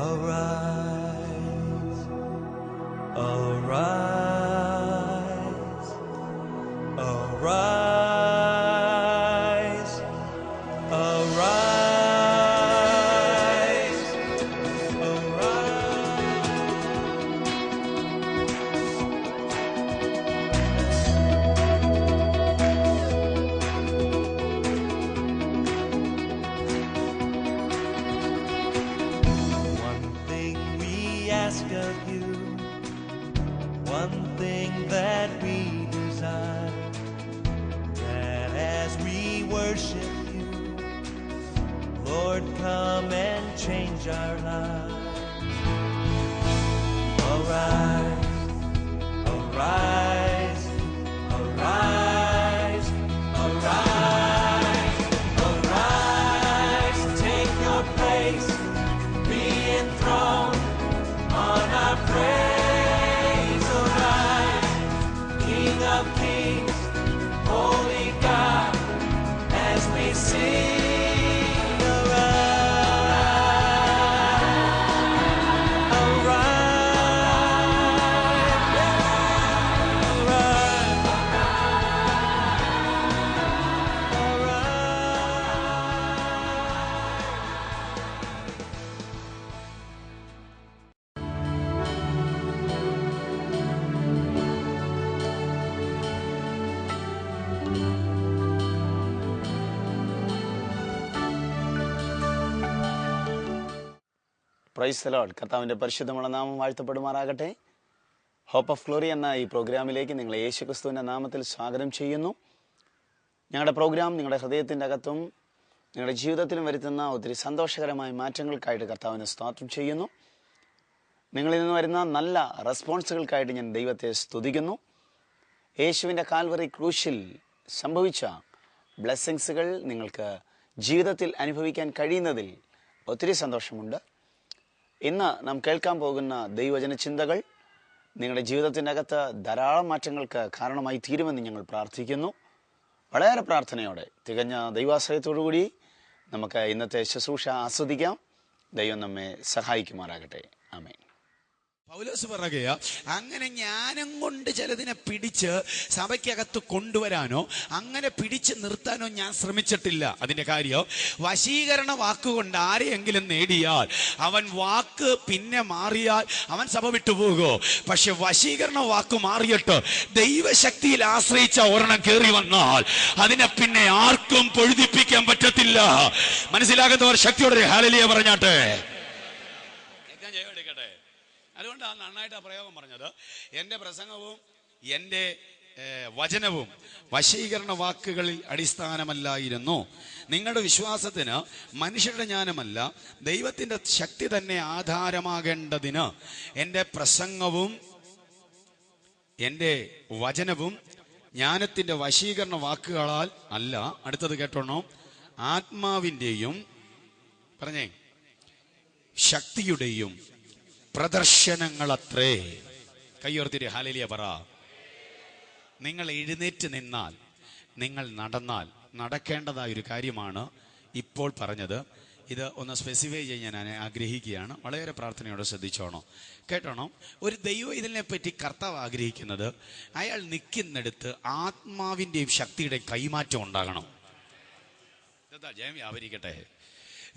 Arise, arise, price load കർത്താവിന്റെ പരിശുദ്ധമുള്ള നാമം വാഴ്ത്തപ്പെടുമാറാകട്ടെ. ഹോപ്പ് ഓഫ് ഗ്ലോറി എന്ന ഈ പ്രോഗ്രാമിലേക്ക് നിങ്ങൾ യേശു ക്രിസ്തുവിന്റെ നാമത്തിൽ സ്വാഗതം ചെയ്യുന്നു. ഞങ്ങളുടെ പ്രോഗ്രാം നിങ്ങളുടെ ഹൃദയത്തിന്റെ അകത്തും നിങ്ങളുടെ ജീവിതത്തിലും വരുത്തുന്ന ഒത്തിരി സന്തോഷകരമായ മാറ്റങ്ങൾക്കായിട്ട് കർത്താവിനെ സ്തോത്രം ചെയ്യുന്നു. നിങ്ങളിൽ നിന്ന് വരുന്ന നല്ല റെസ്പോൺസുകൾക്കായിട്ട് ഞാൻ ദൈവത്തെ സ്തുതിക്കുന്നു. യേശുവിന്റെ കാൽവറി ക്രൂശിൽ സംഭവിച്ച ബ്ലെസ്സിങ്സുകൾ നിങ്ങൾക്ക് ജീവിതത്തിൽ അനുഭവിക്കാൻ കഴിയുന്നതിൽ ഒത്തിരി സന്തോഷമുണ്ട്. ഇന്ന് നാം കേൾക്കാൻ പോകുന്ന ദൈവജന ചിന്തകൾ നിങ്ങളുടെ ജീവിതത്തിനകത്ത് ധാരാളം മാറ്റങ്ങൾക്ക് കാരണമായി തീരുമെന്ന് ഞങ്ങൾ പ്രാർത്ഥിക്കുന്നു. വളരെ പ്രാർത്ഥനയോടെ തികഞ്ഞ ദൈവാശ്രയത്തോടുകൂടി നമുക്ക് ഇന്നത്തെ ശുശ്രൂഷ ആസ്വദിക്കാം. ദൈവം നമ്മെ സഹായിക്കുമാറാകട്ടെ. ആമേൻ. പൗലോസ് പറയുക അങ്ങനെ ജ്ഞാനം കൊണ്ട് ചിലതിനെ പിടിച്ച് സഭയ്ക്കകത്ത് കൊണ്ടുവരാനോ അങ്ങനെ പിടിച്ച് നിർത്താനോ ഞാൻ ശ്രമിച്ചിട്ടില്ല. അതിന്റെ കാര്യം വശീകരണ വാക്കുകൊണ്ട് ആരെയെങ്കിലും നേടിയാൽ അവൻ വാക്ക് പിന്നെ മാറിയാൽ അവൻ സഭ വിട്ടുപോകോ പക്ഷെ വശീകരണ വാക്ക് മാറിയിട്ട് ദൈവശക്തിയിൽ ആശ്രയിച്ച ഒരെണ്ണം കയറി വന്നാൽ അതിനെ പിന്നെ ആർക്കും പൊഴുതിപ്പിക്കാൻ പറ്റത്തില്ല. മനസ്സിലാകുന്നവർ ശക്തിയോടെ ഹാലലിയ പറഞ്ഞാട്ടെ. അതുകൊണ്ടാണ് നന്നായിട്ട് ആ പ്രയോഗം പറഞ്ഞത്. എന്റെ പ്രസംഗവും എന്റെ വചനവും വശീകരണ വാക്കുകളിൽ അടിസ്ഥാനമല്ലായിരുന്നു. നിങ്ങളുടെ വിശ്വാസത്തിന് മനുഷ്യരുടെ ജ്ഞാനമല്ല ദൈവത്തിന്റെ ശക്തി തന്നെ ആധാരമാകേണ്ടതിന് എന്റെ പ്രസംഗവും എന്റെ വചനവും ജ്ഞാനത്തിന്റെ വശീകരണ വാക്കുകളാൽ അല്ല. അടുത്തത് കേട്ടോണോ? ആത്മാവിന്റെയും പറഞ്ഞേ ശക്തിയുടെയും പ്രദർശനങ്ങളത്രേ. കയ്യോർത്തിരി ഹാലലിയ പറ. നിങ്ങൾ എഴുന്നേറ്റ് നിന്നാൽ നിങ്ങൾ നടന്നാൽ നടക്കേണ്ടതായ ഒരു കാര്യമാണ് ഇപ്പോൾ പറഞ്ഞത്. ഇത് ഒന്ന് സ്പെസിഫൈ ചെയ്യാൻ ഞാൻ ആഗ്രഹിക്കുകയാണ്. വളരെ പ്രാർത്ഥനയോടെ ശ്രദ്ധിച്ചോണം. കേട്ടോണം? ഒരു ദൈവം ഇതിനെ പറ്റി കർത്താവ് ആഗ്രഹിക്കുന്നത് അയാൾ നിൽക്കുന്നിടത്ത് ആത്മാവിന്റെയും ശക്തിയുടെയും കൈമാറ്റം ഉണ്ടാകണം. ജയം വ്യാപരിക്കട്ടെ.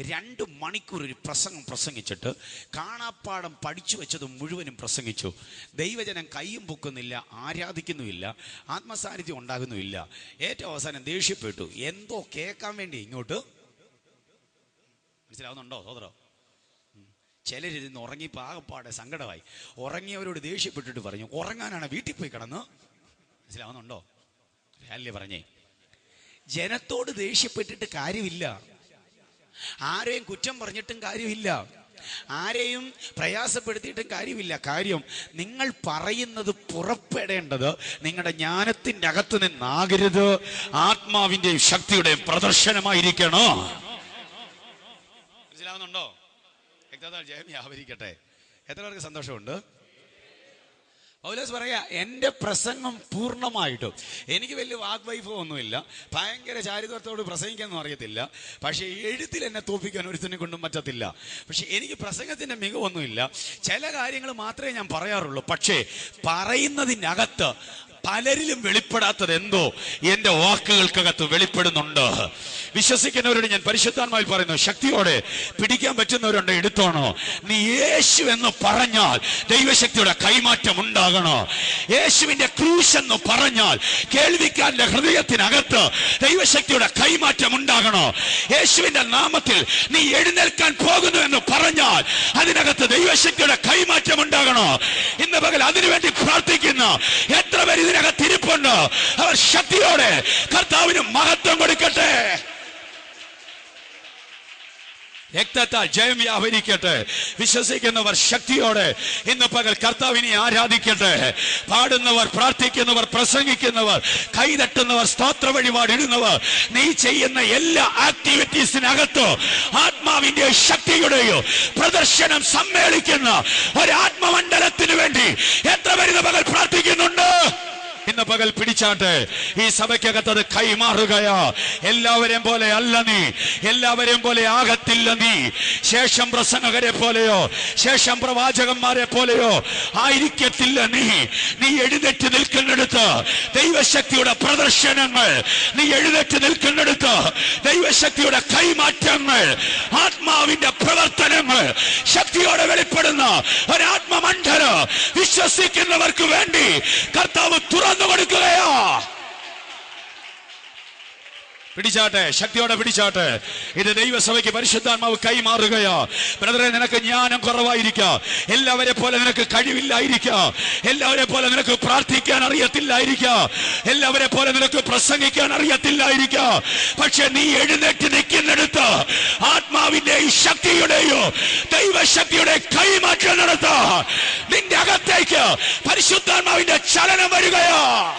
രണ്ട് മണിക്കൂർ ഒരു പ്രസംഗം പ്രസംഗിച്ചിട്ട് കാണാപ്പാടം പഠിച്ചു വെച്ചത് മുഴുവനും പ്രസംഗിച്ചു. ദൈവജനം കൈയും പൊക്കുന്നില്ല ആരാധിക്കുന്നുമില്ല ആത്മസാന്നിധ്യം ഉണ്ടാകുന്നുമില്ല. ഏറ്റവും അവസാനം ദേഷ്യപ്പെട്ടു. എന്തോ കേൾക്കാൻ വേണ്ടി ഇങ്ങോട്ട്. മനസ്സിലാവുന്നുണ്ടോ സോദരോ ചിലരിന്ന് ഉറങ്ങി പാകപ്പാടെ സങ്കടമായി. ഉറങ്ങിയവരോട് ദേഷ്യപ്പെട്ടിട്ട് പറഞ്ഞു ഉറങ്ങാനാണ് വീട്ടിൽ പോയി കിടന്ന്. മനസ്സിലാവുന്നുണ്ടോ? അല്ലേ പറഞ്ഞേ. ജനത്തോട് ദേഷ്യപ്പെട്ടിട്ട് കാര്യമില്ല. ആരെയും കുറ്റം പറഞ്ഞിട്ടും കാര്യമില്ല. ആരെയും പ്രയാസപ്പെടുത്തിയിട്ടും കാര്യമില്ല. കാര്യം നിങ്ങൾ പറയുന്നത് പുറപ്പെടേണ്ടത് നിങ്ങളുടെ ജ്ഞാനത്തിന്റെ അകത്ത് നിന്നാകരുത്. ആത്മാവിന്റെയും ശക്തിയുടെയും പ്രദർശനമായിരിക്കണോ. മനസ്സിലാവുന്നുണ്ടോ? വ്യക്തത ജയം വ്യാപരിക്കട്ടെ. എത്ര പേർക്ക് സന്തോഷമുണ്ട്? പൗലോസ് പറയാ എന്റെ പ്രസംഗം പൂർണമായിട്ടും. എനിക്ക് വലിയ വാഗ്വൈഭവം ഒന്നുമില്ല ഭയങ്കര ചാരിത്രത്തോട് പ്രസംഗിക്കാനൊന്നും അറിയത്തില്ല. പക്ഷേ എഴുത്തിൽ എന്നെ തോപ്പിക്കാൻ ഒരുത്തിനെ കൊണ്ടും പറ്റത്തില്ല. പക്ഷെ എനിക്ക് പ്രസംഗത്തിന്റെ മികവൊന്നുമില്ല. ചില കാര്യങ്ങൾ മാത്രമേ ഞാൻ പറയാറുള്ളൂ. പക്ഷേ പറയുന്നതിനകത്ത് പലരിലും വെളിപ്പെടാത്തത് എന്തോ എന്റെ വാക്കുകൾക്കകത്ത് വെളിപ്പെടുന്നുണ്ട്. വിശ്വസിക്കുന്നവരോട് ഞാൻ പരിശുദ്ധാത്മാവിൽ പറയുന്നു ശക്തിയോടെ പിടിക്കാൻ പറ്റുന്നവരുണ്ട് എടുത്തോണോ? നീ യേശു എന്ന് പറഞ്ഞാൽ ദൈവശക്തിയുടെ കൈമാറ്റം ഉണ്ടാകണോ? യേശുവിന്റെ ക്രൂശ് എന്ന് പറഞ്ഞാൽ കേൾവിക്കാരന്റെ ഹൃദയത്തിനകത്ത് ദൈവശക്തിയുടെ കൈമാറ്റം ഉണ്ടാകണോ? യേശുവിന്റെ നാമത്തിൽ നീ എഴുന്നേൽക്കാൻ പോകുന്നു എന്ന് പറഞ്ഞാൽ അതിനകത്ത് ദൈവശക്തിയുടെ കൈമാറ്റം ഉണ്ടാകണോ? ഇന്ന് പകൽ അതിനുവേണ്ടി പ്രാർത്ഥിക്കുന്ന എത്ര പേര് ഇതിനകത്ത് ഇരിപ്പുണ്ട് അവർ ശക്തിയോടെ കർത്താവിന് മഹത്വം കൊടുക്കട്ടെ. രക്തത്താൽ ജയം വ്യാപരിക്കട്ടെ. വിശ്വസിക്കുന്നവർ ശക്തിയോടെ ഇന്ന് പകൽ കർത്താവിനെ ആരാധിക്കട്ടെ. പാടുന്നവർ പ്രാർത്ഥിക്കുന്നവർ പ്രസംഗിക്കുന്നവർ കൈതട്ടുന്നവർ സ്തോത്ര വഴിപാടിടുന്നവർ നീ ചെയ്യുന്ന എല്ലാ ആക്ടിവിറ്റീസിനകത്തോ ആത്മാവിന്റെ ശക്തിയുടെയോ പ്രദർശനം സമ്മേളിക്കുന്ന ഒരു ആത്മമണ്ഡലത്തിന് വേണ്ടി എത്ര പേര് പകൽ പ്രാർത്ഥിക്കുന്നുണ്ട്? ഇന്ന് പകൽ പിടിച്ചാട്ടെ ഈ സഭയ്ക്കകത്ത് അത് കൈമാറുകയാ എല്ലാവരെയും പോലെ അല്ല നീ. എല്ലാവരെയും പോലെ ആകത്തില്ല നീ. ശേഷം പ്രസംഗകരെ പോലെയോ ശേഷം പ്രവാചകന്മാരെ പോലെയോ ആയിരിക്കത്തില്ല നീ. നീ എഴുന്നേറ്റ് നിൽക്കുന്നിടത്ത് ദൈവശക്തിയുടെ പ്രദർശനങ്ങൾ. നീ എഴുന്നേറ്റ് നിൽക്കുന്നിടത്ത് ദൈവശക്തിയുടെ കൈമാറ്റങ്ങൾ. ആത്മാവിന്റെ പ്രവർത്തനങ്ങൾ. ശക്തിയോടെ വെളിപ്പെടുന്ന ഒരാത്മമണ്ഡല വിശ്വസിക്കുന്നവർക്ക് വേണ്ടി കർത്താവ് തുറന്നു കൊടുക്കുകയോ. പിടിച്ചാട്ടെ ശക്തിയോടെ പിടിച്ചാട്ടെ. ഇത് ദൈവസഭയ്ക്ക് പരിശുദ്ധാത്മാവ് കൈമാറുകയാ. ബ്രദറെ നിനക്ക് ജ്ഞാനം കുറവായിരിക്കാം. എല്ലാവരെ പോലെ നിനക്ക് കഴിവില്ലായിരിക്കാം. എല്ലാവരെ പോലെ നിനക്ക് പ്രാർത്ഥിക്കാൻ അറിയത്തില്ലായിരിക്കാം. എല്ലാവരെ പോലെ നിനക്ക് പ്രസംഗിക്കാൻ അറിയത്തില്ലായിരിക്കാം. പക്ഷെ നീ എഴുന്നേറ്റ് നിൽക്കുന്നിടത്ത് ഈ ശക്തിയുടെയോ ദൈവശക്തിയുടെ കൈമാറ്റം നടത്ത. നിന്റെ അകത്തേക്ക് പരിശുദ്ധാത്മാവിന്റെ ചലനം വരികയോ.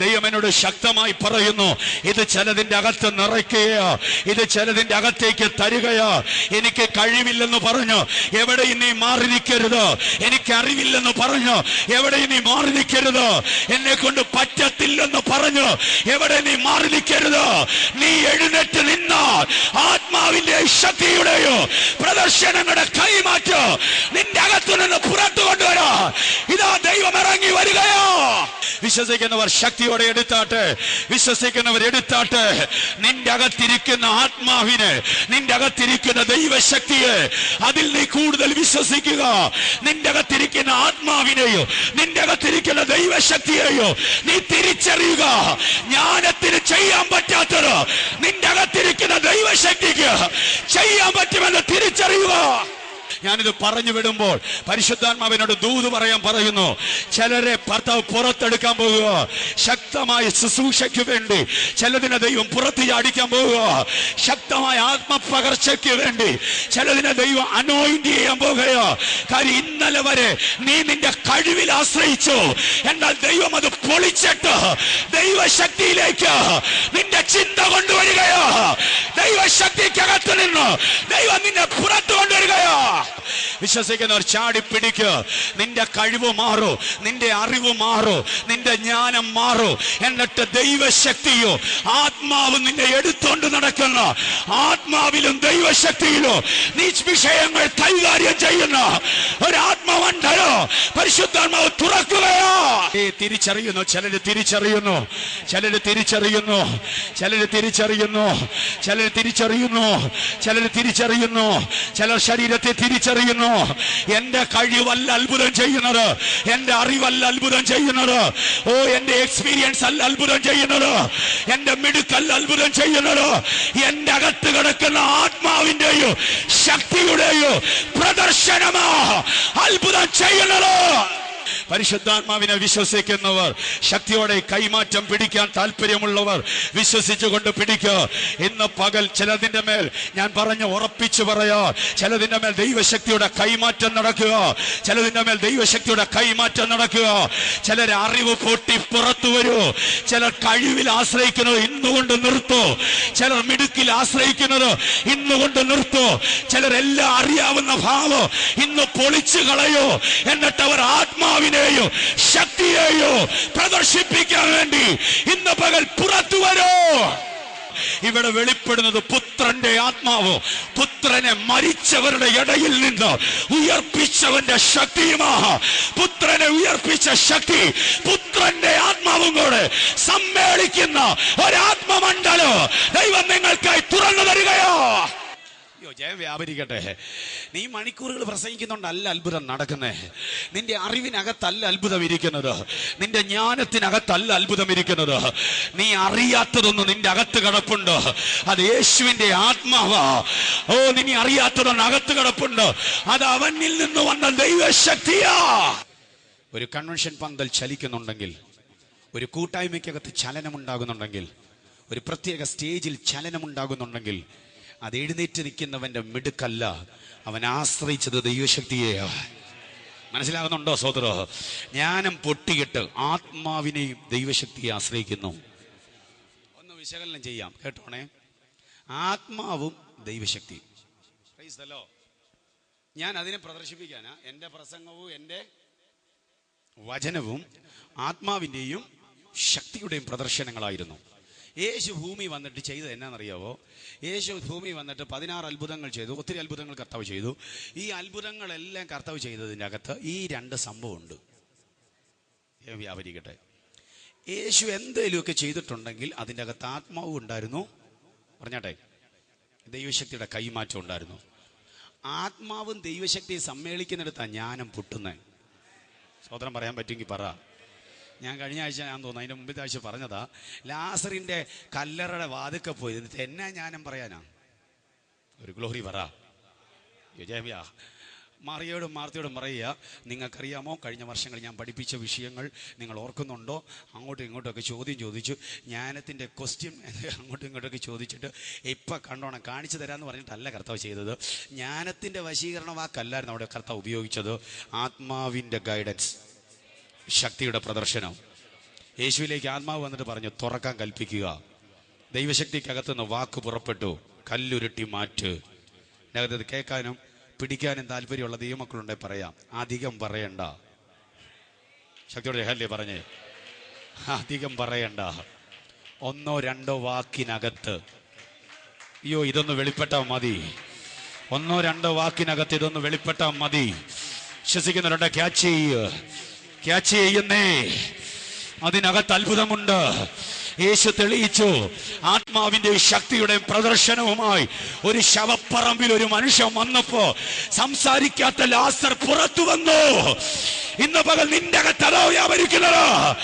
ദൈവം എന്നോട് ശക്തമായി പറയുന്നു ഇത് ചിലതിന്റെ അകത്ത് നിറയ്ക്കുകയോ ഇത് ചിലതിന്റെ അകത്തേക്ക് തരികയോ. എനിക്ക് കഴിവില്ലെന്ന് പറഞ്ഞു എവിടെ ഇനി മാറി നിൽക്കരുത്. എനിക്ക് അറിവില്ലെന്ന് പറഞ്ഞു എവിടെ ഇനി മാറി നിൽക്കരുത്. എന്നെ കൊണ്ട് പറ്റത്തില്ലെന്ന് പറഞ്ഞു എവിടെ നീ മാറി നിൽക്കരുത്. നീ എഴുന്നേറ്റ് നിന്നാൽ ആത്മാവിന്റെ ശക്തിയുടെയോ പ്രദർശനങ്ങളുടെ കൈമാറ്റോ നിന്റെ അകത്തു നിന്ന് പുറത്തു കൊണ്ടുവരാ ഇതാ ദൈവം ഇറങ്ങി വരികയോ. വിശ്വസിക്കുന്നവർ ശക്തിയോടെ എടുത്താട്ടെ. വിശ്വസിക്കുന്നവർ എടുത്താട്ടെ. നിന്റെ അകത്തിരിക്കുന്ന ആത്മാവിന് നിന്റെ അകത്തിരിക്കുന്ന ദൈവശക്തിയെ അതിൽ നീ കൂടുതൽ വിശ്വസിക്കുക. നിന്റെ അകത്തിരിക്കുന്ന ആത്മാവിനെയോ നിന്റെ അകത്തിരിക്കുന്ന ദൈവശക്തിയെയോ നീ തിരിച്ചറിയുക. ജ്ഞാനത്തിന് ചെയ്യാൻ പറ്റാത്തത് നിന്റെ അകത്തിരിക്കുന്ന ദൈവശക്തിക്ക് ചെയ്യാൻ പറ്റുമെന്ന് തിരിച്ചറിയുക. ഞാനിത് പറഞ്ഞു വിടുമ്പോൾ പരിശുദ്ധാത്മാവിനോട് ദൂത് പറയാൻ പറയുന്നു ചിലരെ ഭർത്താവ് പുറത്തെടുക്കാൻ പോവുക ശക്തമായ ശുശ്രൂഷയ്ക്ക് വേണ്ടി ചിലതിനെ ദൈവം പുറത്ത് ചാടിക്കാൻ പോകുക ശക്തമായ ആത്മപകർച്ചയ്ക്ക് വേണ്ടി ചിലതിനെ ദൈവം അനോയിന്റ് ചെയ്യാൻ പോകുകയോ കാര്യം ഇന്നലെ വരെ നീ നിന്റെ കഴിവിൽ ആശ്രയിച്ചു. എന്നാൽ ദൈവം അത് പൊളിച്ചിട്ട് ദൈവശക്തിയിലേക്ക് നിന്റെ ചിന്ത കൊണ്ടുവരികയോ. ദൈവശക്തിക്കകത്ത് നിന്ന് ദൈവം നിന്നെ പുറത്തു കൊണ്ടുവരികയോ. വിശ്വസിക്കുന്നവർ ചാടി പിടിക്ക്. നിന്റെ കഴിവ് മാറോ നിന്റെ അറിവ് മാറോ നിന്റെ ജ്ഞാനം മാറോ. എന്നിട്ട് ദൈവശക്തിയോ ആത്മാവ് നിന്നെ എടുത്തോണ്ട് നടക്കുന്ന ആത്മാവിലും ദൈവശക്തിയിലോ നീ വിഷയങ്ങൾ കൈകാര്യം ചെയ്യുന്ന ഒരാത്മമണ്ഡലോ പരിശുദ്ധാത്മാവ് തുറക്കുകയോ. തിരിച്ചറിയുന്നു ചിലര് തിരിച്ചറിയുന്നു ചിലര് തിരിച്ചറിയുന്നു ചിലര് തിരിച്ചറിയുന്നു ചിലര് തിരിച്ചറിയുന്നു ചിലര് തിരിച്ചറിയുന്നു ചിലർ ശരീരത്തെ തിരിച്ചറിയുന്നു. എന്റെ കഴിവല്ല അത്ഭുതം ചെയ്യുന്നത്. എന്റെ അറിവല്ല അത്ഭുതം ചെയ്യുന്നത്. ഓ എന്റെ എക്സ്പീരിയൻസ് അല്ല അത്ഭുതം ചെയ്യുന്നത്. എന്റെ മിടുക്കല്ല അത്ഭുതം ചെയ്യുന്നത്. എന്റെ അകത്ത് കിടക്കുന്ന ആത്മാവിന്റെയോ ശക്തിയുടെയോ പ്രദർശനമാ അത്ഭുതം ചെയ്യുന്നത്. പരിശുദ്ധാത്മാവിനെ വിശ്വസിക്കുന്നവർ ശക്തിയോടെ കൈമാറ്റം പിടിക്കാൻ താല്പര്യമുള്ളവർ വിശ്വസിച്ചുകൊണ്ട് പിടിക്കുക. ഇന്ന് പകൽ ചിലതിന്റെ മേൽ ഞാൻ പറഞ്ഞു ഉറപ്പിച്ചു പറയാ ചിലതിന്റെ മേൽ ദൈവശക്തിയുടെ കൈമാറ്റം നടക്കുക ചിലതിന്റെ മേൽ ദൈവശക്തിയുടെ കൈമാറ്റം നടക്കുക. ചിലർ അറിവ് പൊട്ടി പുറത്തു വരൂ ചിലർ കഴിവിൽ ആശ്രയിക്കുന്നത് ഇന്നുകൊണ്ട് നിർത്തോ. ചിലർ മിടുക്കിൽ ആശ്രയിക്കുന്നത് ഇന്നുകൊണ്ട് നിർത്തോ. ചിലരെല്ലാം അറിയാവുന്ന ഭാവം ഇന്ന് പൊളിച്ചു കളയോ. എന്നിട്ട് അവർ ആത്മാവിനെ ആത്മാവിനെയോ ശക്തിയെയോ പ്രദർശിപ്പിക്കാൻ വേണ്ടി ഇന്ന് പകൽ പുറത്തു വരോ. ഇവിടെ വെളിപ്പെടുന്നത് പുത്രന്റെ ആത്മാവോ പുത്രനെ മരിച്ചവരുടെ ഇടയിൽ നിന്ന് ഉയർപ്പിച്ചവന്റെ ശക്തിയുമാ പുത്രനെ ഉയർപ്പിച്ച ശക്തി പുത്രന്റെ ആത്മാവും കൂടെ സമ്മേളിക്കുന്ന ഒരാത്മമണ്ഡലോ ദൈവം നിങ്ങൾക്കായി തുറന്നു തരികയോ. ജയം വ്യാപരിക്കട്ടെ. നീ മണിക്കൂറുകൾ പ്രസംഗിക്കുന്നുണ്ടല്ല അത്ഭുതം നടക്കുന്നേ. നിന്റെ അറിവിനകത്തല്ല അത്ഭുതം ഇരിക്കുന്നത്. നിന്റെ ജ്ഞാനത്തിനകത്തല്ല അത്ഭുതം ഇരിക്കുന്നത്. നീ അറിയാത്തതൊന്നും നിന്റെ അകത്ത് കിടപ്പുണ്ട്. അത് യേശുവിന്റെ ആത്മാവാ. ഓ നീ അറിയാത്തതൊന്നും അകത്ത് കിടപ്പുണ്ട്. അത് അവനിൽ നിന്ന് വന്ന ദൈവശക്തിയാ. ഒരു കൺവെൻഷൻ പന്തൽ ചലിക്കുന്നുണ്ടെങ്കിൽ ഒരു കൂട്ടായ്മയ്ക്കകത്ത് ചലനമുണ്ടാകുന്നുണ്ടെങ്കിൽ ഒരു പ്രത്യേക സ്റ്റേജിൽ ചലനമുണ്ടാകുന്നുണ്ടെങ്കിൽ അത് എഴുന്നേറ്റ് നിൽക്കുന്നവന്റെ മിടുക്കല്ല. അവൻ ആശ്രയിച്ചത് ദൈവശക്തിയെയാ മനസ്സിലാകുന്നുണ്ടോ സോദരോ ജ്ഞാനം പൊട്ടിയിട്ട് ആത്മാവിനെയും ദൈവശക്തിയെ ആശ്രയിക്കുന്നു. ഒന്ന് വിശകലനം ചെയ്യാം. കേട്ടോണേ? ആത്മാവും ദൈവശക്തി. Praise ഞാൻ അതിനെ പ്രദർശിപ്പിക്കാനാ. എന്റെ പ്രസംഗവും എന്റെ വചനവും ആത്മാവിന്റെയും ശക്തിയുടെയും പ്രദർശനങ്ങളായിരുന്നു. യേശു ഭൂമി വന്നിട്ട് ചെയ്തത് എന്നാണെന്നറിയാവോ? യേശു ഭൂമി വന്നിട്ട് പതിനാറ് അത്ഭുതങ്ങൾ ചെയ്തു. ഒത്തിരി അത്ഭുതങ്ങൾ കർത്താവ് ചെയ്തു. ഈ അത്ഭുതങ്ങളെല്ലാം കർത്താവ് ചെയ്തതിന്റെ അകത്ത് ഈ രണ്ട് സംഭവമുണ്ട്. വ്യാപരിക്കട്ടെ. യേശു എന്തെങ്കിലുമൊക്കെ ചെയ്തിട്ടുണ്ടെങ്കിൽ അതിന്റെ അകത്ത് ആത്മാവും ഉണ്ടായിരുന്നു. പറഞ്ഞാട്ടെ ദൈവശക്തിയുടെ കൈമാറ്റം ഉണ്ടായിരുന്നു. ആത്മാവും ദൈവശക്തിയും സമ്മേളിക്കുന്നിടത്താണ് ജ്ഞാനം പൊട്ടുന്നത്. സ്വതന്ത്രം പറയാൻ പറ്റുമെങ്കിൽ പറ. ഞാൻ കഴിഞ്ഞ ആഴ്ച ഞാൻ തോന്നുന്നു അതിന്റെ മുമ്പത്തെ ആഴ്ച പറഞ്ഞതാ ലാസറിന്റെ കല്ലറയുടെ വാതുക്കെ പോയി. എന്നിട്ട് എന്നാ ഞാനും പറയാനാ? ഒരു ഗ്ലോറി പറ. മാറിയോടും മറിയോടും മാർത്തയോടും പറയുക നിങ്ങൾക്കറിയാമോ കഴിഞ്ഞ വർഷങ്ങൾ ഞാൻ പഠിപ്പിച്ച വിഷയങ്ങൾ നിങ്ങൾ ഓർക്കുന്നുണ്ടോ? അങ്ങോട്ടും ഇങ്ങോട്ടൊക്കെ ചോദ്യം ചോദിച്ചു. ജ്ഞാനത്തിന്റെ ക്വസ്റ്റ്യൻ അങ്ങോട്ടും ഇങ്ങോട്ടൊക്കെ ചോദിച്ചിട്ട് ഇപ്പം കണ്ടോണം കാണിച്ചു തരാമെന്ന് പറഞ്ഞിട്ടല്ല കർത്താവ് ചെയ്തത്. ജ്ഞാനത്തിന്റെ വശീകരണ വാക്കല്ലായിരുന്നു അവിടെ കർത്താവ് ഉപയോഗിച്ചത്. ആത്മാവിന്റെ ഗൈഡൻസ് ശക്തിയുടെ പ്രദർശനം. യേശുവിലേക്ക് ആത്മാവ് വന്നിട്ട് പറഞ്ഞു തുറക്കാൻ കൽപ്പിക്കുക. ദൈവശക്തിക്കകത്തുനിന്ന് വാക്ക് പുറപ്പെട്ടു. കല്ലുരുട്ടി മാറ്റ്. അതിനകത്ത് കേൾക്കാനും പിടിക്കാനും താല്പര്യമുള്ള ദൈവമക്കളുണ്ടെ പറയാം അധികം പറയണ്ട. ശക്തിയോടെ ഹല്ലേ പറഞ്ഞേ. അധികം പറയണ്ട. ഒന്നോ രണ്ടോ വാക്കിനകത്ത്. അയ്യോ ഇതൊന്ന് വെളിപ്പെട്ടാൽ മതി. ഒന്നോ രണ്ടോ വാക്കിനകത്ത് ഇതൊന്ന് വെളിപ്പെട്ടാൽ മതി. വിശ്വസിക്കുന്നവരുടെ ക്യാച്ച് ചെയ്യുക ക്യാച്ച് ചെയ്യുന്നേ? അതിനകത്ത് അത്ഭുതമുണ്ട്. യേശു തെളിയിച്ചു ആത്മാവിന്റെ ശക്തിയുടെ പ്രദർശനവുമായി ഒരു ശവപ്പറമ്പിൽ ഒരു മനുഷ്യൻ വന്നപ്പോ സംസാരിക്കാത്ത ലാസർ പുറത്തു വന്നു. ഇന്ന് പകൽ നിന്റെ അകത്ത് അതോ വ്യാപരിക്കുന്നത്.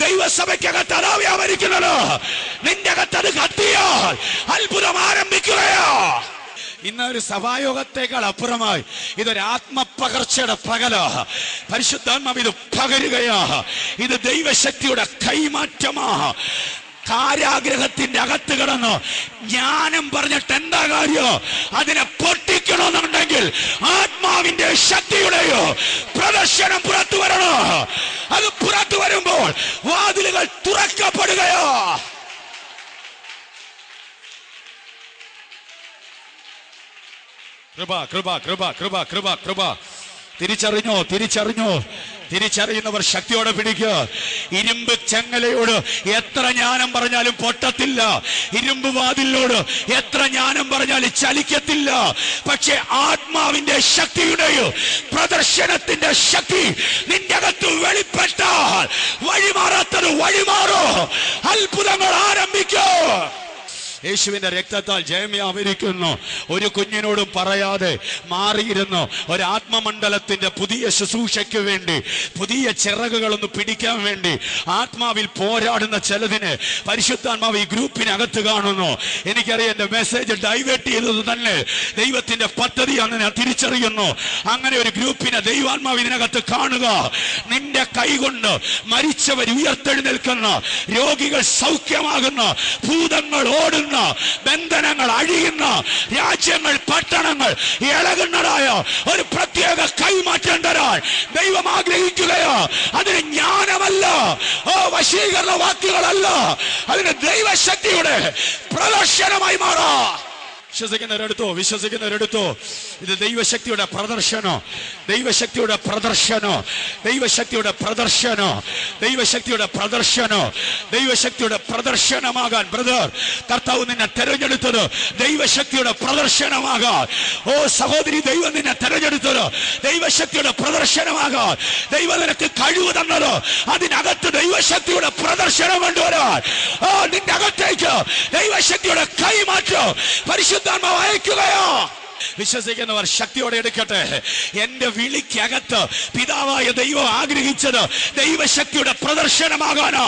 ദൈവസഭയ്ക്കകത്ത് അതോ വ്യാപരിക്കുന്നത്. നിന്റെ അകത്ത് അത് കത്തിയാൽ അത്ഭുതം ആരംഭിക്കുകയോ. ഇന്ന് ഒരു സഭായോഗത്തേക്കാൾ അപ്പുറമായി ഇതൊരു ആത്മപകർച്ചയുടെ പകല പരിശുദ്ധാത്മാവ് ഇത് പകരുകയാ ഇത് ദൈവശക്തിയുടെ കൈമാറ്റമാ കാരാഗ്രഹത്തിന്റെ അകത്ത് കിടന്ന് ജ്ഞാനം പറഞ്ഞിട്ട് എന്താ കാര്യോ? അതിനെ പൊട്ടിക്കണമെന്നുണ്ടെങ്കിൽ ആത്മാവിന്റെ ശക്തിയുടെയോ പ്രദർശനം പുറത്തു വരണോ. അത് പുറത്തു വരുമ്പോൾ വാതിലുകൾ തുറക്കപ്പെടുകയോ. കൃപ കൃപ കൃപ കൃപ കൃപ കൃപ. തിരിച്ചറിഞ്ഞോ തിരിച്ചറിഞ്ഞോ? തിരിച്ചറിയുന്നവർ ശക്തിയോടെ പിടിക്കുക. ഇരുമ്പ് ചെങ്ങലയോട് എത്ര ജ്ഞാനം പറഞ്ഞാലും പൊട്ടത്തില്ല. ഇരുമ്പ് വാതിലിനോട് എത്ര ജ്ഞാനം പറഞ്ഞാലും ചലിക്കത്തില്ല. പക്ഷെ ആത്മാവിന്റെ ശക്തിയുടെയോ പ്രദർശനത്തിന്റെ ശക്തി നിന്റെ അകത്ത് വെളിപ്പെട്ടാൽ വഴിമാറാത്തത് വഴിമാറോ? അത്ഭുതങ്ങൾ ആരംഭിക്കോ. യേശുവിന്റെ രക്തത്താൽ ജയമയാവരിക്കുന്നു. ഒരു കുഞ്ഞിനോടും പറയാതെ മാറിയിരുന്നു. ഒരു ആത്മമണ്ഡലത്തിന്റെ പുതിയ ശുശ്രൂഷയ്ക്ക് വേണ്ടി പുതിയ ചിറകുകളൊന്ന് പിടിക്കാൻ വേണ്ടി ആത്മാവിൽ പോരാടുന്ന ചിലതിന് പരിശുദ്ധാത്മാവ് ഈ ഗ്രൂപ്പിനകത്ത് കാണുന്നു. എനിക്കറിയാം എന്റെ മെസ്സേജ് ഡൈവേർട്ട് ചെയ്തത് തന്നെ ദൈവത്തിന്റെ പദ്ധതി അങ്ങനെ തിരിച്ചറിയുന്നു. അങ്ങനെ ഒരു ഗ്രൂപ്പിനെ ദൈവാത്മാവ് ഇതിനകത്ത് കാണുക. നിന്റെ കൈകൊണ്ട് മരിച്ചവർ ഉയർത്തെഴുന്നേൽക്കുന്ന രോഗികൾ സൗഖ്യമാകുന്ന ഭൂതങ്ങൾ ഓടുന്ന ബന്ധനങ്ങൾ അഴിയുന്ന. രാജ്യങ്ങൾ പട്ടണങ്ങൾ ഇളകുന്നതായ? ഒരു പ്രത്യേക കൈമാറ്റം തരാൻ ദൈവം ആഗ്രഹിക്കുകയോ? അതിന് ജ്ഞാനമല്ല. വശീകരണ വാക്കുകളല്ല. അതിന് ദൈവശക്തിയുടെ പ്രദർശനമായി മാറാ. വിശ്വസിക്കുന്നവരെടുത്തോ വിശ്വസിക്കുന്നവരെടുത്തോ. ഇത് ദൈവശക്തിയുടെ പ്രദർശനോ. ദൈവശക്തിയുടെ പ്രദർശനോ. ദൈവശക്തിയുടെ പ്രദർശനോ. ദൈവശക്തിയുടെ പ്രദർശനോ. ദൈവശക്തിയുടെ പ്രദർശനമാകാൻ ബ്രദർ കർത്താവ് നിന്നെ തെരഞ്ഞെടുത്തത് ദൈവശക്തിയുടെ പ്രദർശനമാകാൻ. ഓ സഹോദരി ദൈവം നിന്നെ തെരഞ്ഞെടുത്തത് ദൈവശക്തിയുടെ പ്രദർശനമാകാൻ. ദൈവം നിനക്ക് കഴിവ് തന്നത് അതിനകത്ത് ദൈവശക്തിയുടെ പ്രദർശനം കൊണ്ടുവരാൻ. ഓ നിന്റെ അകത്തേക്ക് ദൈവശക്തിയുടെ കൈമാറ്റം. പരിശുദ്ധാത്മാവ് അയക്കുകയോ? വിശ്വസിക്കുന്നവർ ശക്തിയോടെ എടുക്കട്ടെ. എന്റെ വിളിക്കകത്ത് പിതാവായ ദൈവം ആഗ്രഹിച്ചത് ദൈവശക്തിയുടെ പ്രദർശനമാകാനാ.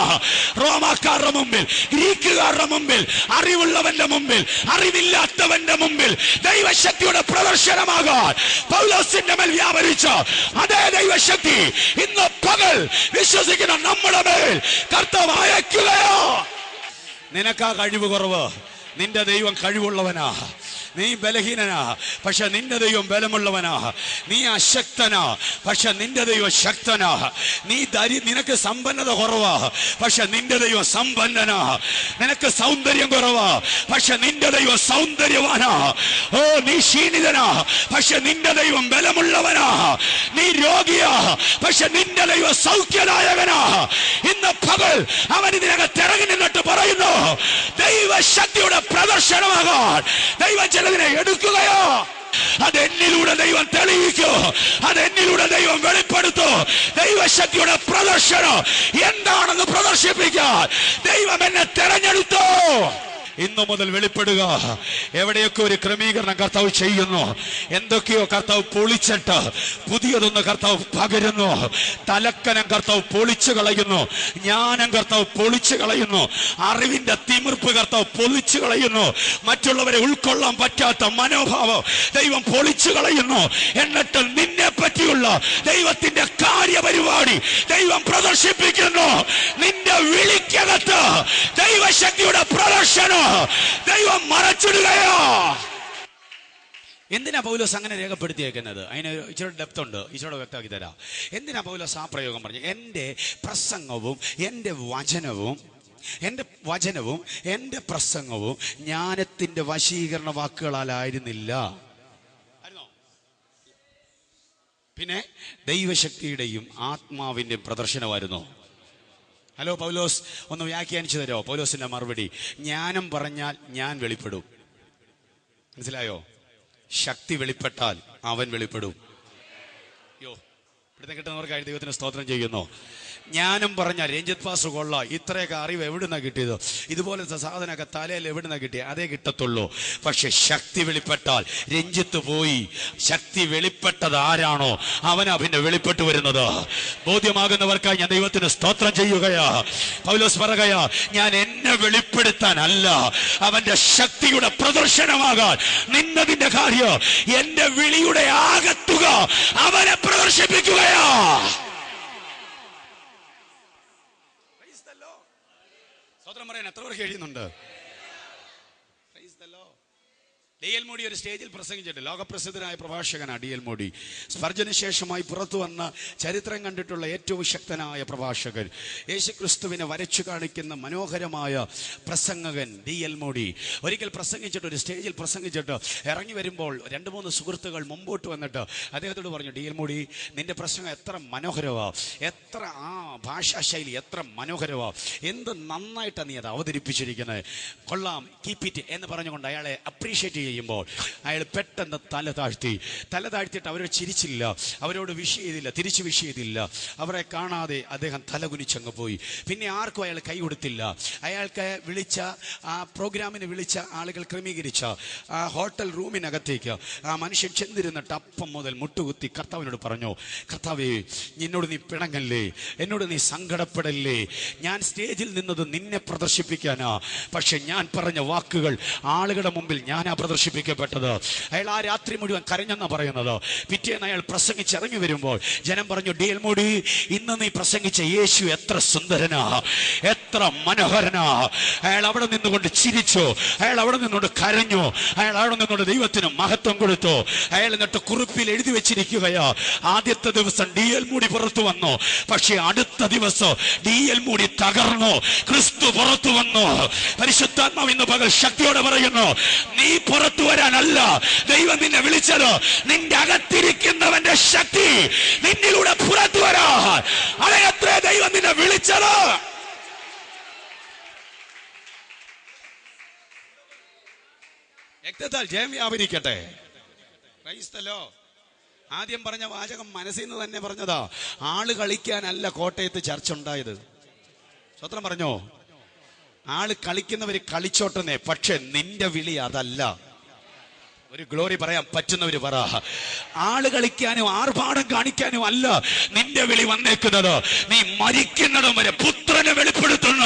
റോമാക്കാരുടെ മുമ്പിൽ ഗ്രീക്കുകാരുടെ മുമ്പിൽ അറിവുള്ളവന്റെ മുമ്പിൽ അറിവില്ലാത്തവന്റെ മുമ്പിൽ ദൈവശക്തിയുടെ പ്രദർശനമാകാൻ പൗലോസിന്റെ മേൽ വ്യാപരിച്ച അതേ ദൈവശക്തി ഇന്ന് പകൽ വിശ്വസിക്കുന്ന നമ്മുടെ മേൽ കർത്താവ് അയക്കുകയോ? നിനക്കാ കഴിവ് കുറവ് നിന്റെ ദൈവം കഴിവുള്ളവനാ. നീ ബലഹീനനാ പക്ഷെ നിന്റെ ദൈവം ബലമുള്ളവനാ. നീ അശക്തനാ പക്ഷെ നിന്റെ ദൈവം ശക്തനാ. നീ ദരി നിനക്ക് സമ്പന്നത കുറവാ പക്ഷെ നിന്റെ ദൈവം സമ്പന്നനാ. നിനക്ക് സൗന്ദര്യം കുറവാ പക്ഷെ നിന്റെ ദൈവം സൗന്ദര്യവാനാ. ഓ നീ ക്ഷീണിതനാ പക്ഷെ നിന്റെ ദൈവം ബലമുള്ളവനാ. നീ രോഗിയാ പക്ഷെ നിന്റെ ദൈവം സൗഖ്യദായകനാ. ഇന്ന് പകൽ അവൻ ഇതിനകത്ത് ഇറങ്ങി നിന്നിട്ട് പറയുന്നു ദൈവശക്തിയുടെ പ്രദർശനമാകാൻ ദൈവം ചിലതിനെ എടുക്കുകയോ? അത് എന്നിലൂടെ ദൈവം തെളിയിക്കോ? അത് എന്നിലൂടെ ദൈവം വെളിപ്പെടുത്തോ? ദൈവശക്തിയുടെ പ്രദർശനം എന്താണെന്ന് പ്രദർശിപ്പിക്കാൻ ദൈവം എന്നെ തെരഞ്ഞെടുത്തോ? ഇന്നു മുതൽ വെളിപ്പെടുക. എവിടെയൊക്കെ ഒരു ക്രമീകരണം കർത്താവ് ചെയ്യുന്നു? എന്തൊക്കെയോ കർത്താവ് പൊളിച്ചിട്ട് പുതിയതൊന്ന് കർത്താവ് പകരുന്നു. തലക്കനം കർത്താവ് പൊളിച്ചു കളയുന്നു. ജ്ഞാനം കർത്താവ് പൊളിച്ചു കളയുന്നു. അറിവിന്റെ തിമിർപ്പ് കർത്താവ് പൊളിച്ചു കളയുന്നു. മറ്റുള്ളവരെ ഉൾക്കൊള്ളാൻ പറ്റാത്ത മനോഭാവം ദൈവം പൊളിച്ചു കളയുന്നു. എന്നിട്ട് നിന്നെ പറ്റിയുള്ള ദൈവത്തിന്റെ കാര്യപരിപാടി ദൈവം പ്രദർശിപ്പിക്കുന്നു. നിന്റെ വിളിക്കകത്ത് ദൈവശക്തിയുടെ പ്രദർശനം ദൈവം മറച്ചിടുകയോ. എന്തിനാ പൗലോസ് അങ്ങനെ രേഖപ്പെടുത്തിയേക്കുന്നത്? അതിന് ഇച്ചിരി ഡെപ്ത് ഉണ്ട്. ഇച്ചിരി വ്യക്തമാക്കി തരാം. എന്തിനാ പൗലോസ് ആ പ്രയോഗം പറഞ്ഞു എന്റെ പ്രസംഗവും എന്റെ വചനവും എന്റെ വചനവും എന്റെ പ്രസംഗവും ജ്ഞാനത്തിന്റെ വശീകരണ വാക്കുകളാലായിരുന്നില്ല? പിന്നെ ദൈവശക്തിയുടെയും ആത്മാവിന്റെയും പ്രദർശനമായിരുന്നു. ഹലോ പൗലോസ്. ഒന്ന് വ്യാഖ്യാനിച്ചു തരോ? പൗലോസിന്റെ മറുപടി. ജ്ഞാനം പറഞ്ഞാൽ ഞാൻ വെളിപ്പെടും. മനസ്സിലായോ? ശക്തി വെളിപ്പെട്ടാൽ അവൻ വെളിപ്പെടും. യോ ഇവിടുത്തെ കിട്ടുന്നവർക്കായി ദൈവത്തിന് സ്തോത്രം ചെയ്യുന്നു. ജ്ഞാനം പറഞ്ഞ രഞ്ജിത് പാസ് കൊള്ളാം. ഇത്രയൊക്കെ അറിവ് എവിടുന്നാണ് കിട്ടിയത്? ഇതുപോലത്തെ സാധനമൊക്കെ തലയിൽ എവിടുന്നാ കിട്ടിയത് അതേ കിട്ടത്തുള്ളൂ. പക്ഷെ ശക്തി വെളിപ്പെട്ടാൽ രഞ്ജിത്ത് പോയി. ശക്തി വെളിപ്പെട്ടത് ആരാണോ? അവനാ പിന്നെ വെളിപ്പെട്ടു വരുന്നത്. ബോധ്യമാകുന്നവർക്കായി ഞാൻ ദൈവത്തിന് സ്തോത്രം ചെയ്യുകയാ. പൗലോസ് പറയുകയാ ഞാൻ എന്നെ വെളിപ്പെടുത്താനല്ല അവന്റെ ശക്തിയുടെ പ്രദർശനമാകാൻ. നിന്നതിന്റെ കാര്യം എന്റെ വിളിയുടെ ആകത്തുക അവനെ പ്രദർശിപ്പിക്കുകയാ. സ്വതന്ത്രം പറയാൻ എത്ര പേർക്ക് എഴുതുന്നുണ്ട് ഡി എൽ മോഡി ഒരു സ്റ്റേജിൽ പ്രസംഗിച്ചിട്ട് ലോകപ്രസിദ്ധനായ പ്രഭാഷകനാണ് ഡി എൽ മോഡി. സ്പർജന് ശേഷമായി പുറത്തു വന്ന ചരിത്രം കണ്ടിട്ടുള്ള ഏറ്റവും ശക്തനായ പ്രഭാഷകൻ യേശുക്രിസ്തുവിനെ വരച്ചു കാണിക്കുന്ന മനോഹരമായ പ്രസംഗകൻ ഡി എൽ മോഡി. ഒരിക്കൽ പ്രസംഗിച്ചിട്ട് ഒരു സ്റ്റേജിൽ പ്രസംഗിച്ചിട്ട് ഇറങ്ങി വരുമ്പോൾ രണ്ട് മൂന്ന് സുഹൃത്തുക്കൾ മുമ്പോട്ട് വന്നിട്ട് അദ്ദേഹത്തോട് പറഞ്ഞു ഡി എൽ മോഡി നിന്റെ പ്രസംഗം എത്ര മനോഹരമാ എത്ര ആ ഭാഷാശൈലി എത്ര മനോഹരമാ എന്ത് നന്നായിട്ടാണ് നീ അത് അവതരിപ്പിച്ചിരിക്കുന്നത് കൊള്ളാം കീപ്പ് ഇറ്റ് എന്ന് പറഞ്ഞുകൊണ്ട് അയാളെ അപ്രീഷിയേറ്റ് ചെയ്യുമ്പോൾ അയാൾ പെട്ടെന്ന് തല താഴ്ത്തി. തല താഴ്ത്തിയിട്ട് അവരോട് ചിരിച്ചില്ല. അവരോട് വിഷ് ചെയ്തില്ല. തിരിച്ചു വിഷ് ചെയ്തില്ല. അവരെ കാണാതെ അദ്ദേഹം തല കുനിച്ചങ്ങ് പോയി. പിന്നെ ആർക്കും അയാൾ കൈ കൊടുത്തില്ല. അയാൾക്ക് വിളിച്ച ആ പ്രോഗ്രാമിന് വിളിച്ച ആളുകൾ ക്രമീകരിച്ച ആ ഹോട്ടൽ റൂമിനകത്തേക്ക് ആ മനുഷ്യൻ ചെന്നിരുന്നിട്ട് അപ്പം മുതൽ മുട്ടുകുത്തി കർത്താവിനോട് പറഞ്ഞു കർത്താവേ എന്നോട് നീ പിണങ്ങല്ലേ? എന്നോട് നീ സങ്കടപ്പെടല്ലേ? ഞാൻ സ്റ്റേജിൽ നിന്നത് നിന്നെ പ്രദർശിപ്പിക്കാനാ. പക്ഷെ ഞാൻ പറഞ്ഞ വാക്കുകൾ ആളുകളുടെ മുമ്പിൽ ഞാനാ പ്രദർശിപ്പിക്കപ്പെട്ടത് അയാൾ ആ രാത്രി മുഴുവൻ കരഞ്ഞെന്ന് പറയുന്നത്. പിറ്റേന്ന് അയാൾ പ്രസംഗിച്ച് ഇറങ്ങി വരുമ്പോൾ ജനം പറഞ്ഞു ഡി എൽ മോഡി ഇന്ന് നീ പ്രസംഗിച്ച യേശു എത്ര സുന്ദരനാ എത്ര മനോഹരനാ. അയാൾ അവിടെ നിന്നുകൊണ്ട് ചിരിച്ചു അയാൾ അവിടെ നിന്നുകൊണ്ട് കരഞ്ഞു അയാൾ അവിടെ നിന്നുകൊണ്ട് ദൈവത്തിന് മഹത്വം കൊടുത്തു. അയാൾ എന്നിട്ട് കുറിപ്പിൽ എഴുതി വെച്ചിരിക്കുകയോ. ആദ്യത്തെ ദിവസം ഡി എൽ മൂടി പുറത്തു വന്നു. പക്ഷേ അടുത്ത ദിവസം ഡി എൽ മൂടി തകർന്നു. ക്രിസ്തു പുറത്തു വന്നു. പരിശുദ്ധ പരിശുദ്ധാത്മാവ് ഇന്ന് പകൽ ശക്തിയോടെ പറയുന്നു നീ പുറത്തു വരാനല്ല ദൈവം നിന്നെ വിളിച്ചത് നിന്റെ അകത്തിരിക്കുന്നവന്റെ ശക്തി നിന്നിലൂടെ പുറത്തു അളയത്രേ ദൈവം നിന്നെ വിളിച്ചത്. രക്തത്താൽ ജയം വ്യാപരിക്കട്ടെ ക്രൈസ്തലോ ആദ്യം പറഞ്ഞ വാചകം മനസ്സിൽ നിന്ന് തന്നെ പറഞ്ഞതാ ആൾ കളിക്കാനല്ല കോട്ടയത്ത് ചർച്ച ഉണ്ടായത്. സ്വത്രം പറഞ്ഞോ? ആൾ കളിക്കുന്നവര് കളിച്ചോട്ടെന്നേ പക്ഷെ നിന്റെ വിളി അതല്ല. ഒരു ഗ്ലോറി പറയാൻ പറ്റുന്നവര് പറ. ആൾ കളിക്കാനും ആർഭാടം കാണിക്കാനും അല്ല നിന്റെ വിളി വന്നേക്കുന്നത്. നീ മരിക്കുന്നിടം വരെ പുത്രനെ വെളിപ്പെടുത്തുന്ന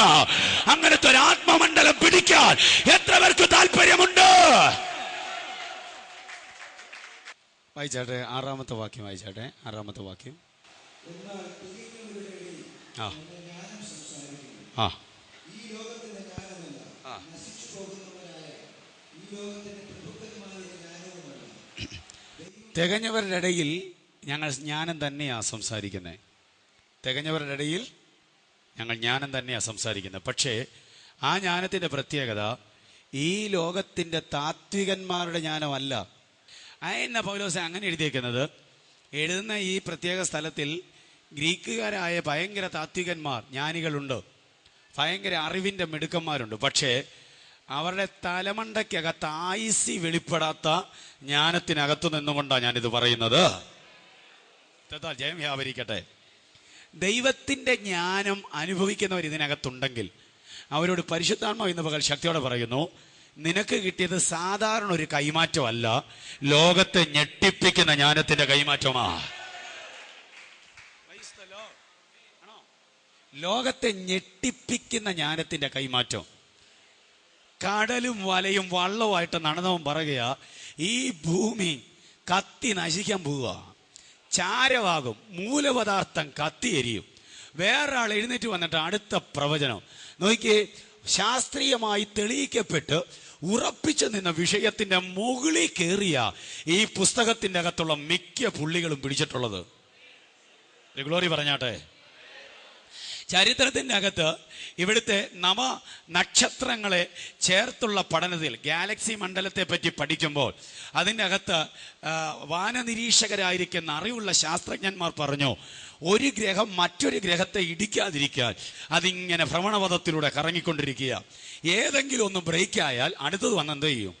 അങ്ങനത്തെ ഒരു ആത്മമണ്ഡലം പിടിക്കാൻ എത്ര പേർക്ക് താല്പര്യമുണ്ട്? വായിച്ചാട്ടെ ആറാമത്തെ വാക്യം വായിച്ചാട്ടെ ആറാമത്തെ വാക്യം. ആ. ആ. തികഞ്ഞവരുടെ ഇടയിൽ ഞങ്ങൾ ജ്ഞാനം തന്നെയാണ് സംസാരിക്കുന്നത് തികഞ്ഞവരുടെ ഇടയിൽ ഞങ്ങൾ ജ്ഞാനം തന്നെയാണ് സംസാരിക്കുന്നത് പക്ഷേ ആ ജ്ഞാനത്തിന്റെ പ്രത്യേകത ഈ ലോകത്തിന്റെ താത്വികന്മാരുടെ ജ്ഞാനമല്ല. അയന്ന പൗലോസ് അങ്ങനെ എഴുതിയേക്കുന്നത് എഴുതുന്ന ഈ പ്രത്യേക സ്ഥലത്തിൽ ഗ്രീക്കുകാരായ ഭയങ്കര താത്വികന്മാർ ജ്ഞാനികളുണ്ട്. ഭയങ്കര അറിവിന്റെ മിടുക്കന്മാരുണ്ട്. പക്ഷേ അവരുടെ തലമണ്ടയ്ക്കകത്ത് ആയിസി വെളിപ്പെടാത്ത ജ്ഞാനത്തിനകത്തു നിന്നുകൊണ്ടാണ് ഞാനിത് പറയുന്നത്. ജയം വ്യാപരിക്കട്ടെ. ദൈവത്തിന്റെ ജ്ഞാനം അനുഭവിക്കുന്നവർ ഇതിനകത്തുണ്ടെങ്കിൽ അവരോട് പരിശുദ്ധാത്മാവ് ഇന്ന് പകൽ ശക്തിയോടെ പറയുന്നു നിനക്ക് കിട്ടിയത് സാധാരണ ഒരു കൈമാറ്റമല്ല ലോകത്തെ ഞെട്ടിപ്പിക്കുന്ന ജ്ഞാനത്തിന്റെ കൈമാറ്റമാ. ലോകത്തെ ഞെട്ടിപ്പിക്കുന്ന ജ്ഞാനത്തിന്റെ കൈമാറ്റം. കടലും വലയും വള്ളവുമായിട്ട് നടന്നവൻ പറയുക ഈ ഭൂമി കത്തി നശിക്കാൻ പോവുക. ചാരവാകും മൂലപദാർത്ഥം കത്തി എരിയും. വേറെ ആൾ എഴുന്നേറ്റ് വന്നിട്ട് അടുത്ത പ്രവചനം. നോക്കിയേ ശാസ്ത്രീയമായി തെളിയിക്കപ്പെട്ട് ഉറപ്പിച്ചു നിന്ന വിഷയത്തിന്റെ മുകളിൽ കയറിയ ഈ പുസ്തകത്തിന്റെ അകത്തുള്ള മിക്ക പുള്ളികളും പിടിച്ചിട്ടുള്ളത്. ഗ്ലോറി പറഞ്ഞാട്ടെ. ചരിത്രത്തിന്റെ അകത്ത് ഇവിടുത്തെ നവ നക്ഷത്രങ്ങളെ ചേർത്തുള്ള പഠനത്തിൽ ഗാലക്സി മണ്ഡലത്തെ പറ്റി പഠിക്കുമ്പോൾ അതിന്റെ അകത്ത് വാനനിരീക്ഷകരായിരിക്കുന്ന അറിവുള്ള ശാസ്ത്രജ്ഞന്മാർ പറഞ്ഞു ഒരു ഗ്രഹം മറ്റൊരു ഗ്രഹത്തെ ഇടിക്കാതിരിക്കാൻ അതിങ്ങനെ ഭ്രമണപഥത്തിലൂടെ കറങ്ങിക്കൊണ്ടിരിക്കുക ഏതെങ്കിലും ഒന്ന് ബ്രേക്ക് ആയാൽ അടുത്തത് വന്ന് എന്ത് ചെയ്യും?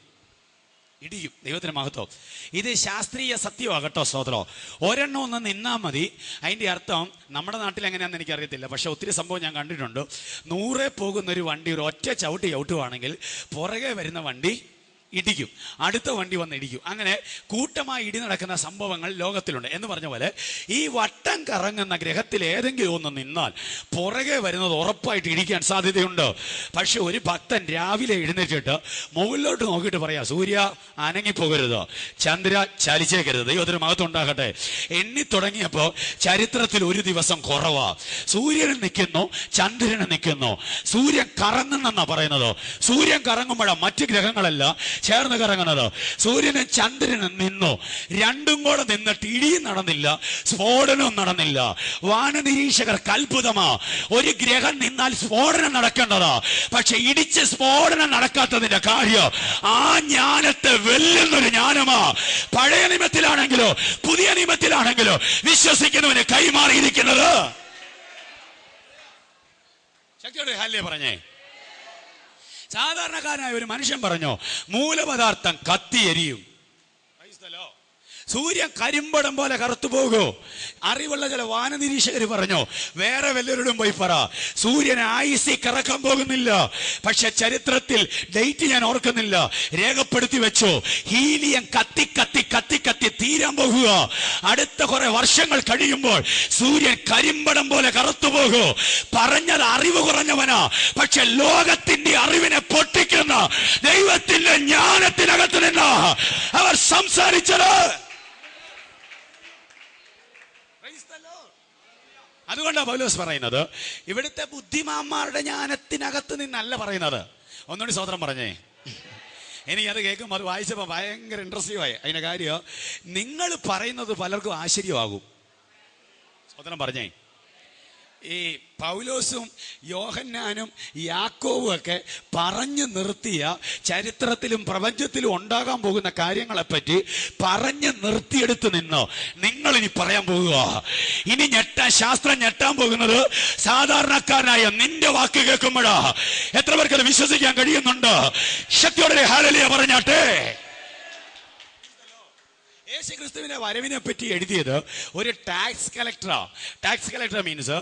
ഇടിയും. ദൈവത്തിന് മഹത്വം. ഇത് ശാസ്ത്രീയ സത്യമാകട്ടോ സ്തോത്രോ. ഒരെണ്ണം ഒന്ന് നിന്നാൽ മതി. അതിന്റെ അർത്ഥം നമ്മുടെ നാട്ടിൽ എങ്ങനെയാണെന്ന് എനിക്ക് എനിക്കറിയത്തില്ല. പക്ഷെ ഒത്തിരി സംഭവം ഞാൻ കണ്ടിട്ടുണ്ട്. നൂറെ പോകുന്ന ഒരു വണ്ടി ഒരു ഒറ്റ ചവിട്ടി ചവിട്ടുവാണെങ്കിൽ പുറകെ വരുന്ന വണ്ടി ഇടിക്കും. അടുത്ത വണ്ടി വന്ന് ഇടിക്കും. അങ്ങനെ കൂട്ടമായി ഇടി നടക്കുന്ന സംഭവങ്ങൾ ലോകത്തിലുണ്ട്. എന്ന് പറഞ്ഞ പോലെ ഈ വട്ടം കറങ്ങുന്ന ഗ്രഹത്തിൽ ഏതെങ്കിലും ഒന്ന് നിന്നാൽ പുറകെ വരുന്നത് ഉറപ്പായിട്ട് ഇടിക്കാൻ സാധ്യതയുണ്ട്. പക്ഷെ ഒരു ഭക്തൻ രാവിലെ എഴുന്നേറ്റിട്ട് മുകളിലോട്ട് നോക്കിയിട്ട് പറയാ സൂര്യ അനങ്ങിപ്പോകരുത്. ചന്ദ്ര ചലിച്ചേക്കരുത്. ദൈവത്തിന് മഹത്വം ഉണ്ടാകട്ടെ. എണ്ണി തുടങ്ങിയപ്പോൾ ചരിത്രത്തിൽ ഒരു ദിവസം കുറവാ. സൂര്യൻ നിൽക്കുന്നു ചന്ദ്രന് നിൽക്കുന്നു. സൂര്യൻ കറങ്ങുന്നെന്നാ പറയുന്നത്. സൂര്യൻ കറങ്ങുമ്പോഴാണ് മറ്റ് ഗ്രഹങ്ങളെല്ലാം ചേർന്ന് കറങ്ങുന്നത്. സൂര്യനും ചന്ദ്രനും നിന്നു. രണ്ടും കൂടെ നിന്നിട്ട് ഇടിയും നടന്നില്ല സ്ഫോടനവും നടന്നില്ല. വാനനിരീക്ഷകർക്ക് അത്ഭുതമാ ഒരു ഗ്രഹം നിന്നാൽ സ്ഫോടനം നടക്കേണ്ടതാ. പക്ഷെ ഇടിച്ച് സ്ഫോടനം നടക്കാത്തതിന്റെ കാര്യം ആ ജ്ഞാനത്തെ വെല്ലുന്നൊരു ജ്ഞാനമാ. പഴയ നിയമത്തിലാണെങ്കിലോ പുതിയ നിയമത്തിലാണെങ്കിലോ വിശ്വസിക്കുന്നവന് കൈമാറിയിരിക്കുന്നത്. ശക്തിയോട് ഹല്ലേ പറഞ്ഞേ. സാധാരണക്കാരനായ ഒരു മനുഷ്യൻ പറഞ്ഞു മൂലപദാർത്ഥം കത്തി എരിയും. സൂര്യൻ കരിമ്പടം പോലെ കറുത്തു പോകൂ. അറിവുള്ള ചില വാനനിരീക്ഷകർ പറഞ്ഞു വേറെ വല്ലവരോടും പോയി പറ സൂര്യൻ ആയിസി കറക്കാൻ പോകുന്നില്ല പക്ഷെ ചരിത്രത്തിൽ ഡേറ്റ് ഞാൻ ഓർക്കുന്നില്ല. രേഖപ്പെടുത്തി വെച്ചു ഹീലിയം കത്തി കത്തി കത്തി കത്തി തീരാൻ പോകുക. അടുത്ത കുറെ വർഷങ്ങൾ കഴിയുമ്പോൾ സൂര്യൻ കരിമ്പടം പോലെ കറുത്തു പോകൂ. പറഞ്ഞത് അറിവ് കുറഞ്ഞവനാ പക്ഷെ ലോകത്തിന്റെ അറിവിനെ പൊട്ടിക്കുന്ന ദൈവത്തിന്റെ ജ്ഞാനത്തിനകത്ത് നിന്ന്. അവർ സംസാരിച്ചത്. അതുകൊണ്ടാണ് പൗലോസ് പറയുന്നത് ഇവിടുത്തെ ബുദ്ധിമാന്മാരുടെ ജ്ഞാനത്തിനകത്ത് നിന്നല്ല പറയുന്നത്. ഒന്നുകൂടി സ്വതന്ത്രം പറഞ്ഞേ. എനിക്കത് കേൾക്കുമ്പോൾ അത് വായിച്ചപ്പോൾ ഭയങ്കര ഇൻട്രസ്റ്റീവ് ആയി അതിന്റെ കാര്യം നിങ്ങൾ പറയുന്നത് പലർക്കും ആശ്ചര്യമാകും. സ്വതന്ത്രം പറഞ്ഞേ. ഈ പൗലോസും യോഹന്നാനും യാക്കോവും ഒക്കെ പറഞ്ഞു നിർത്തിയ ചരിത്രത്തിലും പ്രപഞ്ചത്തിലും ഉണ്ടാകാൻ പോകുന്ന കാര്യങ്ങളെപ്പറ്റി പറഞ്ഞു നിർത്തിയെടുത്ത് നിന്നോ. നിങ്ങൾ ഇനി പറയാൻ പോകുക ഇനി ഞെട്ടാൻ ശാസ്ത്രം ഞെട്ടാൻ പോകുന്നത് സാധാരണക്കാരനായ നിന്റെ വാക്ക് കേൾക്കുമ്പോഴാ. എത്ര പേർക്കത് വിശ്വസിക്കാൻ കഴിയുന്നുണ്ട്? ശക്തിയോടെ ഹാലലിയ പറഞ്ഞാട്ടെ. യേശു ക്രിസ്തുവിന്റെ വരവിനെ പറ്റി എഴുതിയത് ഒരു ടാക്സ് കളക്ടറാ ടാക്സ് കളക്ടർ മീൻസ്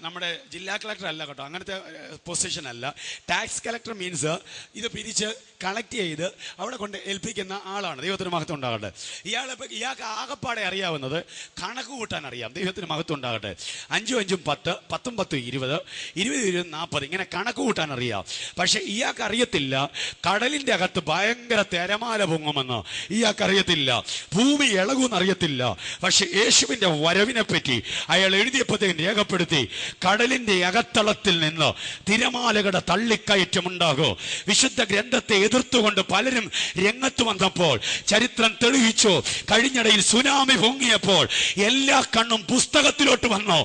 നമ്മുടെ ജില്ലാ കളക്ടർ അല്ല കേട്ടോ. അങ്ങനത്തെ പൊസിഷൻ അല്ല. ടാക്സ് കളക്ടർ മീൻസ് ഇത് പിരിച്ച് കളക്ട് ചെയ്ത് അവിടെ കൊണ്ട് ഏൽപ്പിക്കുന്ന ആളാണ്. ദൈവത്തിന് മഹത്വം ഉണ്ടാകട്ടെ. ഇയാളെ ഇയാൾക്ക് ആകപ്പാടെ അറിയാവുന്നത് കണക്ക് കൂട്ടാൻ അറിയാം. ദൈവത്തിന് മഹത്വം ഉണ്ടാകട്ടെ. അഞ്ചും അഞ്ചും പത്ത് പത്തും പത്തും ഇരുപത് ഇരുപത് ഇരുപത് നാൽപ്പത് ഇങ്ങനെ കണക്ക് കൂട്ടാൻ അറിയാം. പക്ഷെ ഇയാൾക്ക് അറിയത്തില്ല. കടലിന്റെ അകത്ത് ഭയങ്കര തിരമാല പൊങ്ങുമെന്ന് ഇയാൾക്ക് അറിയത്തില്ല. ഭൂമി ഇളകുമെന്ന് അറിയത്തില്ല പക്ഷെ യേശുവിന്റെ വരവിനെ പറ്റി അയാൾ എഴുതിയപ്പോഴത്തേക്കും രേഖപ്പെടുത്തി കടലിന്റെ അകത്തളത്തിൽ നിന്ന് തിരമാലകളുടെ തള്ളിക്കയറ്റം ഉണ്ടാകും വിശുദ്ധ ഗ്രന്ഥത്തെ എതിർത്തുകൊണ്ട് പലരും രംഗത്ത് വന്നപ്പോൾ ചരിത്രം തെളിയിച്ചു. കഴിഞ്ഞിടയിൽ സുനാമി പൊങ്ങിയപ്പോൾ എല്ലാ കണ്ണും പുസ്തകത്തിലോട്ട് വന്നു.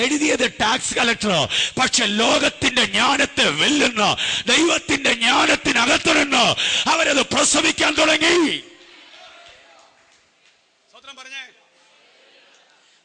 എഴുതിയത് ടാക്സ് കളക്ടർ. പക്ഷെ ലോകത്തിന്റെ ജ്ഞാനത്തെ വെല്ലുന്ന ദൈവത്തിന്റെ ജ്ഞാനത്തിനകത്തു നിന്ന് അവരത് പ്രസവിക്കാൻ തുടങ്ങി സ്വത്രം പറഞ്ഞേ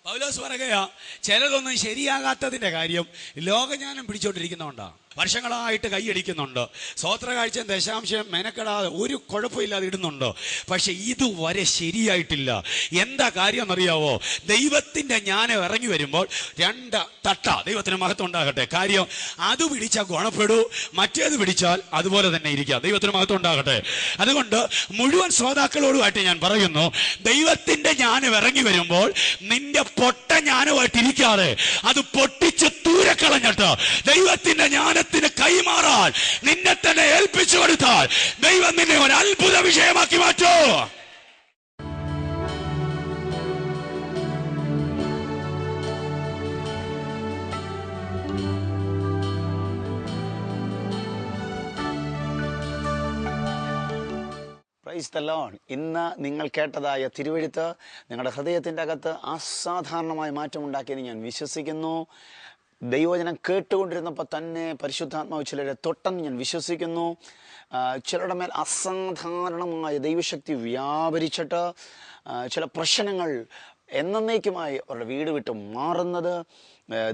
പൗലോസ് പറയുകയാ ചിലതൊന്നും ശരിയാകാത്തതിന്റെ കാര്യം ലോകജ്ഞാനം പിടിച്ചോണ്ടിരിക്കുന്നതുകൊണ്ടാ വർഷങ്ങളായിട്ട് കൈയടിക്കുന്നുണ്ട്. സ്വോത്ര കാഴ്ചയും ദശാംശം മെനക്കെടാതെ ഒരു കുഴപ്പമില്ലാതെ ഇടുന്നുണ്ട്. പക്ഷെ ഇതുവരെ ശരിയായിട്ടില്ല. എന്താ കാര്യം എന്നറിയാവോ ദൈവത്തിന്റെ ജ്ഞാനം ഇറങ്ങി വരുമ്പോൾ രണ്ട് തട്ട ദൈവത്തിന് മഹത്വം ഉണ്ടാകട്ടെ. കാര്യം അത് പിടിച്ചാൽ ഗുണപ്പെടൂ മറ്റേത് പിടിച്ചാൽ അതുപോലെ തന്നെ ഇരിക്കുക. ദൈവത്തിന് മഹത്വം ഉണ്ടാകട്ടെ. അതുകൊണ്ട് മുഴുവൻ ശ്രോതാക്കളോടുമായിട്ട് ഞാൻ പറയുന്നു ദൈവത്തിന്റെ ജ്ഞാനം ഇറങ്ങി വരുമ്പോൾ നിന്റെ പൊട്ട ജ്ഞാനമായിട്ട് ഇരിക്കാതെ അത് പൊട്ടിച്ച് ദൂരെ കളഞ്ഞിട്ട് ദൈവത്തിന്റെ ജ്ഞാനത്തിന് കൈമാറാൻ നിന്നെ തന്നെ ഏൽപ്പിച്ചു കൊടുത്താൽ ദൈവം നിന്നെ ഒരു അത്ഭുത വിഷയമാക്കി മാറ്റോ. പ്രൈസ് ഇന്ന് നിങ്ങൾ കേട്ടതായ തിരുവഴുത്ത് നിങ്ങളുടെ ഹൃദയത്തിന്റെ അകത്ത് അസാധാരണമായ മാറ്റമുണ്ടാക്കിയെന്ന് ഞാൻ വിശ്വസിക്കുന്നു. ദൈവവചനം കേട്ടുകൊണ്ടിരുന്നപ്പോൾ തന്നെ പരിശുദ്ധാത്മാവ് ചിലരെ തൊട്ടെന്ന് ഞാൻ വിശ്വസിക്കുന്നു. ചിലരുടെ മേൽ അസാധാരണമായ ദൈവശക്തി വ്യാപരിച്ചിട്ട് ചില പ്രശ്നങ്ങൾ എന്നേക്കുമായി അവരുടെ വീട് വിട്ട് മാറുന്നത്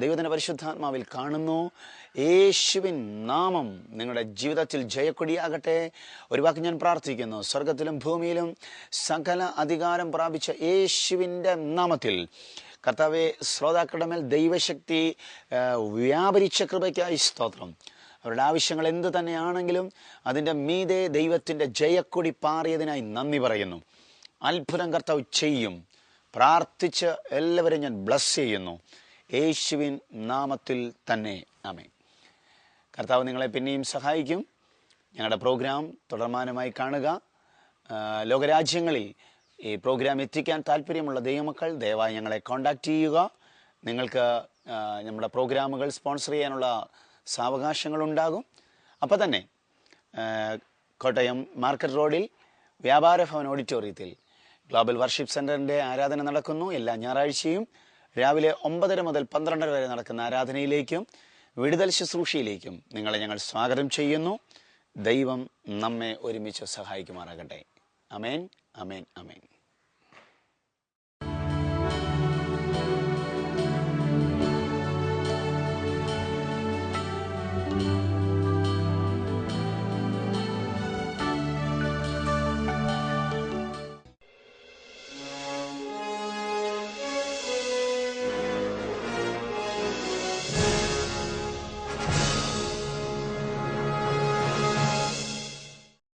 ദൈവത്തിന്റെ പരിശുദ്ധാത്മാവിൽ കാണുന്നു. യേശുവിൻ നാമം നിങ്ങളുടെ ജീവിതത്തിൽ ജയക്കൊടിയാകട്ടെ. ഒരു വാക്ക് ഞാൻ പ്രാർത്ഥിക്കുന്നു. സ്വർഗത്തിലും ഭൂമിയിലും സകല അധികാരം പ്രാപിച്ച യേശുവിന്റെ നാമത്തിൽ കർത്താവെ ശ്രോതാക്കളുടെ മേൽ ദൈവശക്തി വ്യാപരിച്ച കൃപയ്ക്കായി സ്തോത്രം. അവരുടെ ആവശ്യങ്ങൾ എന്ത് തന്നെയാണെങ്കിലും അതിന്റെ മീതെ ദൈവത്തിന്റെ ജയക്കൊടി പാറിയതിനായി നന്ദി പറയുന്നു. അത്ഭുതം കർത്താവ് ചെയ്യും. പ്രാർത്ഥിച്ച് എല്ലാവരും ഞാൻ ബ്ലസ് ചെയ്യുന്നു. യേശുവിൻ നാമത്തിൽ തന്നെ. ആമേ കർത്താവ് നിങ്ങളെ പിന്നെയും സഹായിക്കും. ഞങ്ങളുടെ പ്രോഗ്രാം തുടർമാനമായി കാണുക. ലോകരാജ്യങ്ങളിൽ ഈ പ്രോഗ്രാം എത്തിക്കാൻ താല്പര്യമുള്ള ദൈവമക്കൾ ദയവായി ഞങ്ങളെ കോൺടാക്റ്റ് ചെയ്യുക. നിങ്ങൾക്ക് നമ്മുടെ പ്രോഗ്രാമുകൾ സ്പോൺസർ ചെയ്യാനുള്ള സാവകാശങ്ങളുണ്ടാകും. അപ്പോൾ തന്നെ കോട്ടയം മാർക്കറ്റ് റോഡിൽ വ്യാപാര ഭവൻ ഓഡിറ്റോറിയത്തിൽ ഗ്ലോബൽ വർഷിപ്പ് സെന്ററിന്റെ ആരാധന നടക്കുന്നു. എല്ലാ ഞായറാഴ്ചയും രാവിലെ ഒമ്പതര മുതൽ പന്ത്രണ്ടര വരെ നടക്കുന്ന ആരാധനയിലേക്കും വിടുതൽ ശുശ്രൂഷയിലേക്കും നിങ്ങളെ ഞങ്ങൾ സ്വാഗതം ചെയ്യുന്നു. ദൈവം നമ്മെ ഒരുമിച്ച് സഹായിക്കുമാറാകട്ടെ. അമേൻ അമേൻ അമേൻ